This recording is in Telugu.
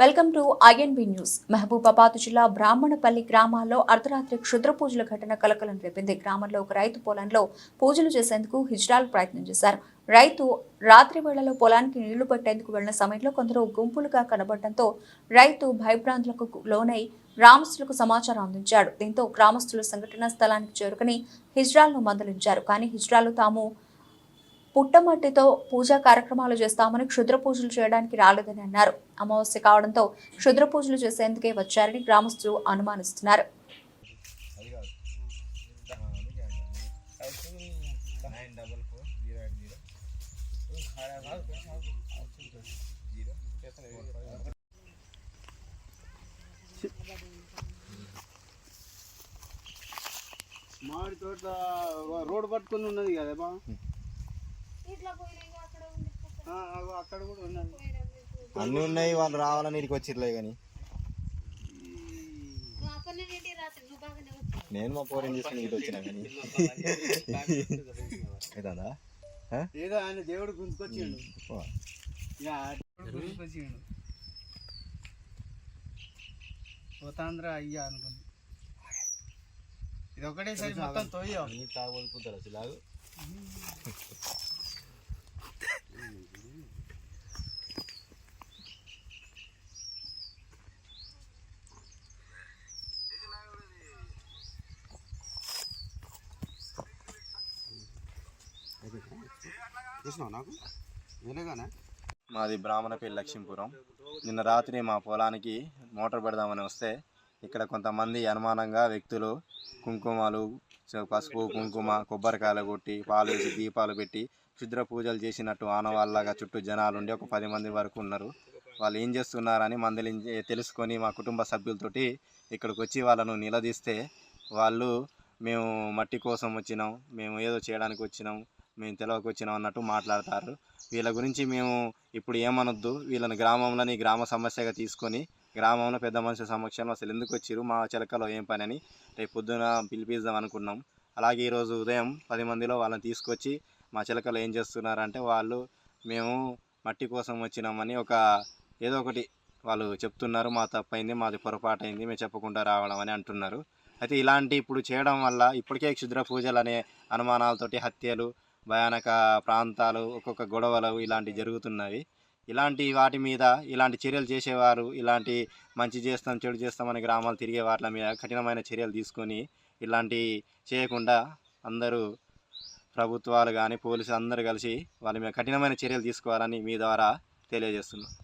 Welcome to INB news. Mahabubabad జిల్లా బ్రాహ్మణపల్లి గ్రామాల్లో అర్ధరాత్రి క్షుద్ర పూజల ఘటన కలకలం రేపింది. గ్రామంలో ఒక రైతు పొలంలో పూజలు చేసేందుకు హిజ్రాలు ప్రయత్నం చేశారు. రైతు రాత్రి వేళలో పొలానికి నీళ్ళు పట్టేందుకు వెళ్ళిన సమయంలో కొందరు గుంపులుగా కనబడటంతో రైతు భయభ్రాంతులకు లోనై గ్రామస్తులకు సమాచారం అందించాడు. దీంతో గ్రామస్తులు సంఘటనా స్థలానికి చేరుకుని హిజ్రాల్ను మందలించారు. కానీ హిజ్రాలు తాము పుట్టమట్టితో పూజా కార్యక్రమాలు చేస్తామని క్షుద్ర పూజలు చేయడానికి రాలేదని అన్నారు. అమావాస్య కావడంతో క్షుద్ర పూజలు చేసేందుకే వచ్చారని గ్రామస్తులు అనుమానిస్తున్నారు. మామిడి తోట రోడ్ పట్టుకొని ఉన్నది కదా అక్కడ కూడా ఉన్నది. అన్నీ ఉన్నాయి వాళ్ళు రావాలని ఇక్కడికి వచ్చిర్లే కానీ నేను మా పోరిని తీసుకుని ఇటు వచ్చినా కానీ అవుతుందా ఏదో ఆయన దేవుడు గుంజుకొచ్చిండు. పోతాంద్ర అయ్యా అనుకుంది. ఇది ఒకటేసారి మొత్తం తోయ్యో నీ తాగబోతున్నారు అసలు చూసినావు నాకు? వేలేగానే మాది బ్రాహ్మణపల్లి లక్ష్మీపురం. నిన్న రాత్రి మా పొలానికి మోటార్ పెడదామని వస్తే ఇక్కడ కొంతమంది అనుమానంగా వ్యక్తులు కుంకుమలు పసుపు కుంకుమ కొబ్బరికాయలు కొట్టి పాలు వేసి దీపాలు పెట్టి క్షుద్ర పూజలు చేసినట్టు ఆనవాళ్ళగా చుట్టూ జనాలు ఉండి ఒక పది మంది వరకు ఉన్నారు. వాళ్ళు ఏం చేస్తున్నారని మందులు తెలుసుకొని మా కుటుంబ సభ్యులతోటి ఇక్కడికి వచ్చి వాళ్ళను నిలదీస్తే వాళ్ళు మేము మట్టి కోసం వచ్చినాం మేము ఏదో చేయడానికి వచ్చినాం మేము తెలవకు వచ్చినాం అన్నట్టు మాట్లాడతారు. వీళ్ళ గురించి మేము ఇప్పుడు ఏమనొద్దు. వీళ్ళని గ్రామంలోని గ్రామ సమస్యగా తీసుకొని గ్రామంలో పెద్ద మనుషుల సమక్షంలో అసలు ఎందుకు వచ్చిర్రు? మా చిలకలో ఏం పని అని రేపు పొద్దున పిలిపిద్దాం అనుకున్నాం. అలాగే ఈరోజు ఉదయం పది మందిలో వాళ్ళని తీసుకొచ్చి మా చిలకలు ఏం చేస్తున్నారంటే వాళ్ళు మేము మట్టి కోసం వచ్చినామని ఒక ఏదో ఒకటి వాళ్ళు చెప్తున్నారు. మా తప్పైంది మాది పొరపాటు అయింది మేము చెప్పకుండా రావడం అని అంటున్నారు. అయితే ఇలాంటి ఇప్పుడు చేయడం వల్ల ఇప్పటికే క్షుద్ర పూజలు అనే అనుమానాలతోటి హత్యలు భయానక ప్రాంతాలు ఒక్కొక్క గొడవలు ఇలాంటివి జరుగుతున్నవి. ఇలాంటి వాటి మీద ఇలాంటి చర్యలు చేసేవారు ఇలాంటి మంచి చేస్తాం చెడు చేస్తామని గ్రామాలు తిరిగే వాటి మీద కఠినమైన చర్యలు తీసుకొని ఇలాంటి చేయకుండా అందరూ ప్రభుత్వాలు కానీ పోలీసులు అందరూ కలిసి వాళ్ళ మీద కఠినమైన చర్యలు తీసుకోవాలని మీ ద్వారా తెలియజేస్తున్నాం.